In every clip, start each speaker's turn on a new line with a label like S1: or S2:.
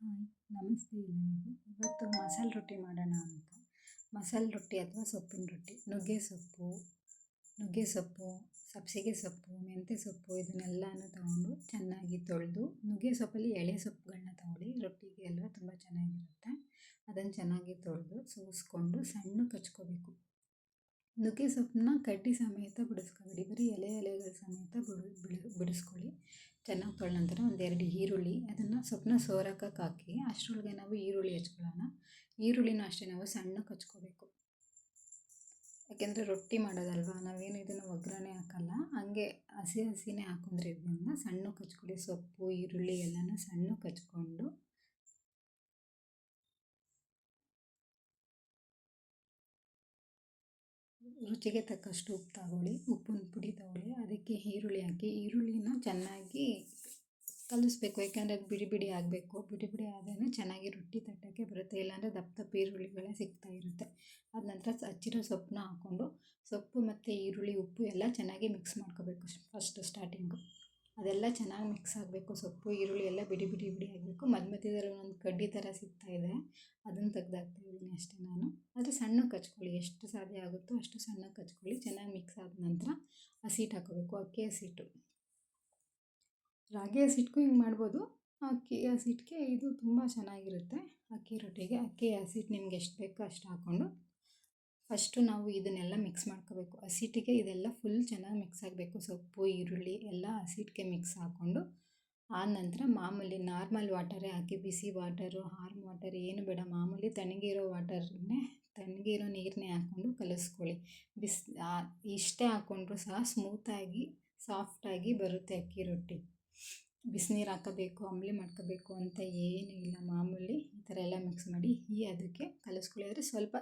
S1: Hi, ನಮಸ್ತೆ ಎಲ್ಲರಿಗೂ. ಇವತ್ತು ಮಸಾಲೆ ರೊಟ್ಟಿ ಮಾಡೋಣ ಅಂತ. ಮಸಾಲೆ ರೊಟ್ಟಿ ಅಥವಾ ಸೊಪ್ಪಿನ ರೊಟ್ಟಿ. ನುಗ್ಗೆ ಸೊಪ್ಪು ನುಗ್ಗೆ ಸೊಪ್ಪು, ಸಬ್ಸಿಗೆ ಸೊಪ್ಪು, ಮೆಂತ್ಯ ಸೊಪ್ಪು ಇದನ್ನೆಲ್ಲನೂ ತಗೊಂಡು ಚೆನ್ನಾಗಿ ತೊಳೆದು, ನುಗ್ಗೆ ಸೊಪ್ಪಲ್ಲಿ ಎಳೆ ಸೊಪ್ಪುಗಳನ್ನ ತಗೊಳ್ಳಿ. ರೊಟ್ಟಿಗೆ ಎಲ್ಲ ತುಂಬ ಚೆನ್ನಾಗಿರುತ್ತೆ. ಅದನ್ನು ಚೆನ್ನಾಗಿ ತೊಳೆದು ಸೋಸ್ಕೊಂಡು ಸಣ್ಣ ಕಚ್ಕೋಬೇಕು. ನುಗ್ಗೆ ಸೊಪ್ಪನ್ನ ಕಡ್ಡಿ ಸಮೇತ ಬಿಡಿಸ್ಕೊಬೇಡಿ. ಬರೀ ಎಲೆ ಎಲೆಗಳ ಸಮೇತ ಬಿಡು, ಬಿಡಿ ಬಿಡಿಸ್ಕೊಳ್ಳಿ ಚೆನ್ನಾಗಿ ತೊಳೆದ ನಂತರ ಒಂದೆರಡು ಈರುಳ್ಳಿ, ಅದನ್ನು ಸೊಪ್ಪನ್ನ ಸೋರಕ್ಕೆ ಹಾಕಿ, ಅಷ್ಟರೊಳಗೆ ನಾವು ಈರುಳ್ಳಿ ಹಚ್ಕೊಳ್ಳೋಣ. ಈರುಳ್ಳಿನೂ ಅಷ್ಟೇ, ನಾವು ಸಣ್ಣ ಹಚ್ಕೋಬೇಕು. ಯಾಕೆಂದರೆ ರೊಟ್ಟಿ ಮಾಡೋದಲ್ವ, ನಾವೇನು ಇದನ್ನು ಒಗ್ಗರಣೆ ಹಾಕಲ್ಲ. ಹಂಗೆ ಹಸಿ ಹಸಿನೇ ಹಾಕೊಂಡ್ರೆ ಇದನ್ನು ಸಣ್ಣ ಹಚ್ಕೊಳ್ಳಿ, ಸೊಪ್ಪು, ಈರುಳ್ಳಿ ಎಲ್ಲನೂ ಸಣ್ಣ ಹಚ್ಕೊಂಡು. ರುಚಿಗೆ ತಕ್ಕಷ್ಟು ಉಪ್ಪು ತಗೊಳ್ಳಿ, ಉಪ್ಪಿನ ಪುಡಿ ತಗೊಳ್ಳಿ. ಅದಕ್ಕೆ ಈರುಳ್ಳಿ ಹಾಕಿ, ಈರುಳ್ಳಿನ ಚೆನ್ನಾಗಿ ಕಲಿಸ್ಬೇಕು. ಯಾಕೆಂದರೆ ಅದು ಬಿಡಿ ಬಿಡಿ ಆಗಬೇಕು. ಬಿಡಿ ಬಿಡಿ ಆದ್ರೆ ಚೆನ್ನಾಗಿ ರೊಟ್ಟಿ ತಟ್ಟಕ್ಕೆ ಬರುತ್ತೆ. ಇಲ್ಲಾಂದರೆ ದಪ್ಪ ದಪ್ಪ ಈರುಳ್ಳಿಗಳೇ ಸಿಗ್ತಾ ಇರುತ್ತೆ. ಅದ ನಂತರ ಹಚ್ಚಿರೋ ಸೊಪ್ಪನ್ನ ಹಾಕ್ಕೊಂಡು ಸೊಪ್ಪು ಮತ್ತು ಈರುಳ್ಳಿ, ಉಪ್ಪು ಎಲ್ಲ ಚೆನ್ನಾಗಿ ಮಿಕ್ಸ್ ಮಾಡ್ಕೋಬೇಕು ಫಸ್ಟ್ ಸ್ಟಾರ್ಟಿಂಗು ಅದೆಲ್ಲ ಚೆನ್ನಾಗಿ ಮಿಕ್ಸ್ ಆಗಬೇಕು. ಸೊಪ್ಪು, ಈರುಳ್ಳಿ ಎಲ್ಲ ಬಿಡಿ ಬಿಡಿ ಬಿಡಿ ಆಗಬೇಕು. ಮಧ್ಯ ಮಧ್ಯದಲ್ಲಿ ಒಂದು ಕಡ್ಡಿ ಥರ ಸಿಗ್ತಾ ಇದೆ. ಅದನ್ನು ತೆಗ್ದಾಕ್ತಾ ಇದ್ದೀನಿ ಅಷ್ಟೇ ನಾನು. ಆದರೆ ಸಣ್ಣ ಕಚ್ಕೊಳ್ಳಿ. ಎಷ್ಟು ಸಾಧ್ಯ ಆಗುತ್ತೋ ಅಷ್ಟು ಸಣ್ಣ ಕಚ್ಕೊಳ್ಳಿ. ಚೆನ್ನಾಗಿ ಮಿಕ್ಸ್ ಆದ ನಂತರ ಹಸಿಟ್ಟು ಹಾಕೋಬೇಕು ಅಕ್ಕಿ ಹಸಿಟ್ಟು ರಾಗಿ ಹಸಿಟ್ಟಿಗೂ ಹಿಂಗೆ ಮಾಡ್ಬೋದು. ಅಕ್ಕಿ ಹಸಿಟ್ಟಿಗೆ ಇದು ತುಂಬ ಚೆನ್ನಾಗಿರುತ್ತೆ. ಅಕ್ಕಿ ರೊಟ್ಟಿಗೆ. ಅಕ್ಕಿ ಹಸಿಟ್ಟು ನಿಮ್ಗೆ ಎಷ್ಟು ಬೇಕೋ ಅಷ್ಟು ಹಾಕ್ಕೊಂಡು ಫಸ್ಟು ನಾವು ಇದನ್ನೆಲ್ಲ ಮಿಕ್ಸ್ ಮಾಡ್ಕೋಬೇಕು. ಹಸಿಟ್ಟಿಗೆ ಇದೆಲ್ಲ ಫುಲ್ ಚೆನ್ನಾಗಿ ಮಿಕ್ಸ್ ಆಗಬೇಕು. ಸೊಪ್ಪು, ಈರುಳ್ಳಿ ಎಲ್ಲ ಹಸಿಟ್ಟಿಗೆ ಮಿಕ್ಸ್ ಹಾಕ್ಕೊಂಡು ಆ ನಂತರ ಮಾಮೂಲಿ ನಾರ್ಮಲ್ ವಾಟರೇ ಹಾಕಿ, ಬಿಸಿ ವಾಟರು ಹಾರ್ಮ್ ವಾಟರ್ ಏನು ಬೇಡ. ಮಾಮೂಲಿ ತಣ್ಣಗಿರೋ ವಾಟರ್ನೇ ತಣ್ಣಗಿರೋ ನೀರನ್ನೇ ಹಾಕ್ಕೊಂಡು ಕಲಿಸ್ಕೊಳ್ಳಿ. ಬಿಸಿ ಇಷ್ಟೇ ಹಾಕ್ಕೊಂಡ್ರು ಸಹ ಸ್ಮೂತಾಗಿ ಸಾಫ್ಟಾಗಿ ಬರುತ್ತೆ ಅಕ್ಕಿ ರೊಟ್ಟಿ. ಬಿಸಿನೀರು ಹಾಕಬೇಕು, ಅಂಬಲಿ ಮಾಡ್ಕೋಬೇಕು ಅಂತ ಏನೂ ಇಲ್ಲ. ಮಾಮೂಲಿ ಈ ಥರ ಎಲ್ಲ ಮಿಕ್ಸ್ ಮಾಡಿ, ಈ ಅದಕ್ಕೆ ಕಲಿಸ್ಕೊಳ್ಳಿ. ಆದರೆ ಸ್ವಲ್ಪ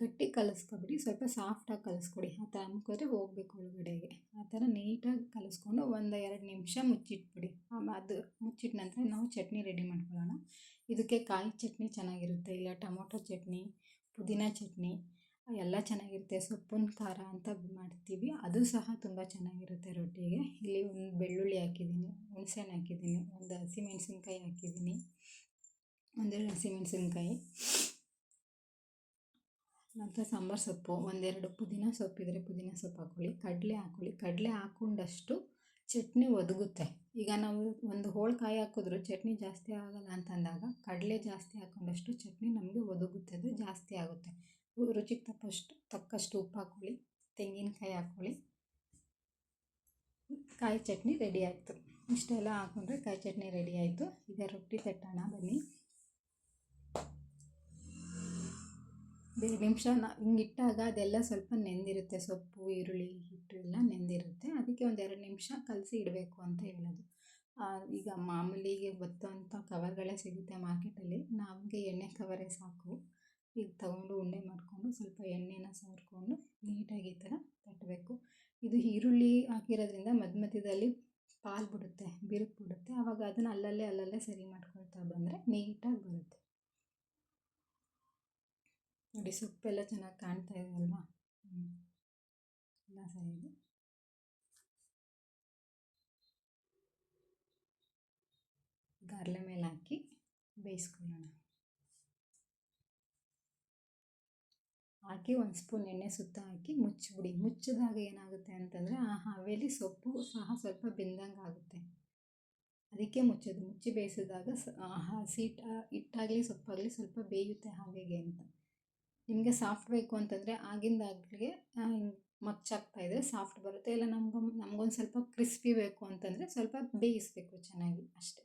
S1: ಗಟ್ಟಿ ಕಲಿಸ್ಕೊಬಿಡಿ. ಸ್ವಲ್ಪ ಸಾಫ್ಟಾಗಿ ಕಲಿಸ್ಕೊಡಿ. ಆ ಥರ ಅನ್ಕೋದ್ರೆ ಹೋಗಬೇಕು ಒಳಗಡೆಗೆ. ಆ ಥರ ನೀಟಾಗಿ ಕಲಿಸ್ಕೊಂಡು ಒಂದು ಎರಡು ನಿಮಿಷ ಮುಚ್ಚಿಟ್ಬಿಡಿ. ಅದು ಮುಚ್ಚಿಟ್ಟ ನಂತರ ನಾವು ಚಟ್ನಿ ರೆಡಿ ಮಾಡ್ಕೊಳ್ಳೋಣ. ಇದಕ್ಕೆ ಕಾಯಿ ಚಟ್ನಿ ಚೆನ್ನಾಗಿರುತ್ತೆ, ಇಲ್ಲ ಟೊಮೊಟೊ ಚಟ್ನಿ, ಪುದೀನ ಚಟ್ನಿ, ಎಲ್ಲ ಚೆನ್ನಾಗಿರುತ್ತೆ. ಸೊಪ್ಪಿನ ಖಾರ ಅಂತ ಮಾಡ್ತೀವಿ. ಅದು ಸಹ ತುಂಬ ಚೆನ್ನಾಗಿರುತ್ತೆ ರೊಟ್ಟಿಗೆ. ಇಲ್ಲಿ ಒಂದು ಬೆಳ್ಳುಳ್ಳಿ ಹಾಕಿದ್ದೀನಿ, ಹುಣ್ಸೆಹಣ್ಣು ಹಾಕಿದ್ದೀನಿ, ಒಂದು ಹಸಿಮೆಣ್ಸಿನ್ಕಾಯಿ ಹಾಕಿದ್ದೀನಿ, ಒಂದೆರಡು ಹಸಿಮೆಣ್ಸಿನ್ಕಾಯಿ. ನಂತರ ಸಾಂಬಾರು ಸೊಪ್ಪು, ಒಂದೆರಡು ಪುದೀನ ಸೊಪ್ಪಿದ್ರೆ ಪುದೀನ ಸೊಪ್ಪು ಹಾಕ್ಕೊಳ್ಳಿ ಕಡಲೆ ಹಾಕ್ಕೊಳ್ಳಿ ಕಡಲೆ ಹಾಕ್ಕೊಂಡಷ್ಟು ಚಟ್ನಿ ಒದಗುತ್ತೆ. ಈಗ ನಾವು ಒಂದು ಹೋಳ್ಕಾಯಿ ಹಾಕಿದ್ರು ಚಟ್ನಿ ಜಾಸ್ತಿ ಆಗೋಲ್ಲ ಅಂತಂದಾಗ ಕಡಲೆ ಜಾಸ್ತಿ ಹಾಕ್ಕೊಂಡಷ್ಟು ಚಟ್ನಿ ನಮಗೆ ಒದಗುತ್ತದೆ ಜಾಸ್ತಿ ಆಗುತ್ತೆ. ರುಚಿಗೆ ತಕ್ಕಷ್ಟು ತಕ್ಕಷ್ಟು ಉಪ್ಪು ಹಾಕ್ಕೊಳ್ಳಿ ತೆಂಗಿನಕಾಯಿ ಹಾಕ್ಕೊಳ್ಳಿ ಕಾಯಿ ಚಟ್ನಿ ರೆಡಿ ಆಯಿತು. ಇಷ್ಟೆಲ್ಲ ಹಾಕೊಂಡ್ರೆ ಕಾಯಿ ಚಟ್ನಿ ರೆಡಿ ಆಯಿತು. ಈಗ ರೊಟ್ಟಿ ತಟ್ಟೋಣ, ಬನ್ನಿ. ಎರಡು ನಿಮಿಷ ಹಿಂಗಿಟ್ಟಾಗ ಅದೆಲ್ಲ ಸ್ವಲ್ಪ ನೆಂದಿರುತ್ತೆ. ಸೊಪ್ಪು, ಈರುಳ್ಳಿ, ಹಿಟ್ಟು ಎಲ್ಲ ನೆಂದಿರುತ್ತೆ. ಅದಕ್ಕೆ ಒಂದು ಎರಡು ನಿಮಿಷ ಕಲಸಿ ಇಡಬೇಕು ಅಂತ ಹೇಳೋದು. ಈಗ ಮಾಮೂಲಿಗೆ ಅಂತ ಕವರ್ಗಳೇ ಸಿಗುತ್ತೆ ಮಾರ್ಕೆಟಲ್ಲಿ. ನಮಗೆ ಎಣ್ಣೆ ಕವರೇ ಸಾಕು. ಈಗ ತಗೊಂಡು ಉಂಡೆ ಮಾಡಿಕೊಂಡು ಸ್ವಲ್ಪ ಎಣ್ಣೆನ ಸವರ್ಕೊಂಡು ನೀಟಾಗಿ ಈ ಥರ ತಟ್ಟಬೇಕು. ಇದು ಈರುಳ್ಳಿ ಹಾಕಿರೋದ್ರಿಂದ ಮಧ್ಯ ಮಧ್ಯದಲ್ಲಿ ಪಾಲು ಬಿಡುತ್ತೆ, ಬಿರುಕು ಬಿಡುತ್ತೆ. ಆವಾಗ ಅದನ್ನು ಅಲ್ಲಲ್ಲೇ ಅಲ್ಲಲ್ಲೇ ಸರಿ ಮಾಡ್ಕೊಳ್ತಾ ಬಂದರೆ ನೀಟಾಗಿ ಬರುತ್ತೆ. ನೋಡಿ ಸೊಪ್ಪೆಲ್ಲ ಚೆನ್ನಾಗಿ ಕಾಣ್ತಾ ಇದೆ ಅಲ್ವಾ ಎಲ್ಲ ಸರಿ ಗಾರ್ಲೆ ಮೇಲೆ ಹಾಕಿ ಬೇಯಿಸ್ಕೊಳ್ಳೋಣ. ಹಾಕಿ ಒಂದು ಸ್ಪೂನ್ ಎಣ್ಣೆ ಸುತ್ತ ಹಾಕಿ ಮುಚ್ಚಿಬಿಡಿ. ಮುಚ್ಚಿದಾಗ ಏನಾಗುತ್ತೆ ಅಂತಂದರೆ ಆ ಹವೇಲಿ ಸೊಪ್ಪು ಸಹ ಸ್ವಲ್ಪ ಬೆಂದಂಗೆ ಆಗುತ್ತೆ. ಅದಕ್ಕೆ ಮುಚ್ಚೋದು. ಮುಚ್ಚಿ ಬೇಯಿಸಿದಾಗ ಹಸಿ ಹಿಟ್ಟಾಗಲಿ ಸೊಪ್ಪಾಗಲಿ ಸ್ವಲ್ಪ ಬೇಯುತ್ತೆ ಹಾಗೆಗೆ ಅಂತ. ನಿಮಗೆ ಸಾಫ್ಟ್ ಬೇಕು ಅಂತಂದರೆ ಆಗಿಂದಾಗಲಿಗೆ ಮಚ್ಚಾಗ್ತಾ ಇದೆ, ಸಾಫ್ಟ್ ಬರುತ್ತೆ. ಇಲ್ಲ ನಮ್ಗೆ, ನಮಗೊಂದು ಸ್ವಲ್ಪ ಕ್ರಿಸ್ಪಿ ಬೇಕು ಅಂತಂದರೆ ಸ್ವಲ್ಪ ಬೇಯಿಸ್ಬೇಕು ಚೆನ್ನಾಗಿ ಅಷ್ಟೇ.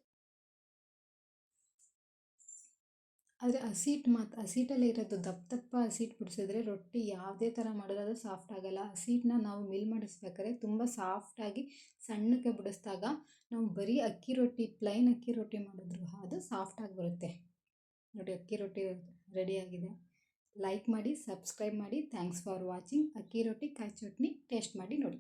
S1: ಆದರೆ ಹಸಿಟ್ಟು ಮಾತ್ರ ಹಸಿಟ್ಟಲ್ಲಿ ಇರೋದು ದಪ್ಪ ದಪ್ಪ ಹಸಿಟ್ಟು ಬಿಡಿಸಿದ್ರೆ ರೊಟ್ಟಿ ಯಾವುದೇ ಥರ ಮಾಡಿದ್ರೆ ಸಾಫ್ಟ್ ಆಗೋಲ್ಲ. ಹಸಿಟ್ಟನ್ನ ನಾವು ಮಿಲ್ ಮಾಡಿಸ್ಬೇಕಾದ್ರೆ ತುಂಬ ಸಾಫ್ಟಾಗಿ ಸಣ್ಣಕ್ಕೆ ಬಿಡಿಸಿದಾಗ ನಾವು ಬರೀ ಅಕ್ಕಿ ರೊಟ್ಟಿ, ಪ್ಲೈನ್ ಅಕ್ಕಿ ರೊಟ್ಟಿ ಮಾಡಿದ್ರು ಅದು ಸಾಫ್ಟಾಗಿ ಬರುತ್ತೆ. ನೋಡಿ ಅಕ್ಕಿ ರೊಟ್ಟಿ ರೆಡಿಯಾಗಿದೆ ಲೈಕ್ ಮಾಡಿ ಸಬ್ಸ್ಕ್ರೈಬ್ ಮಾಡಿ. ಥ್ಯಾಂಕ್ಸ್ ಫಾರ್ ವಾಚಿಂಗ್ ಅಕ್ಕಿ ರೊಟ್ಟಿ ಕಾಯಿ ಚಟ್ನಿ ಟೇಸ್ಟ್ ಮಾಡಿ ನೋಡಿ.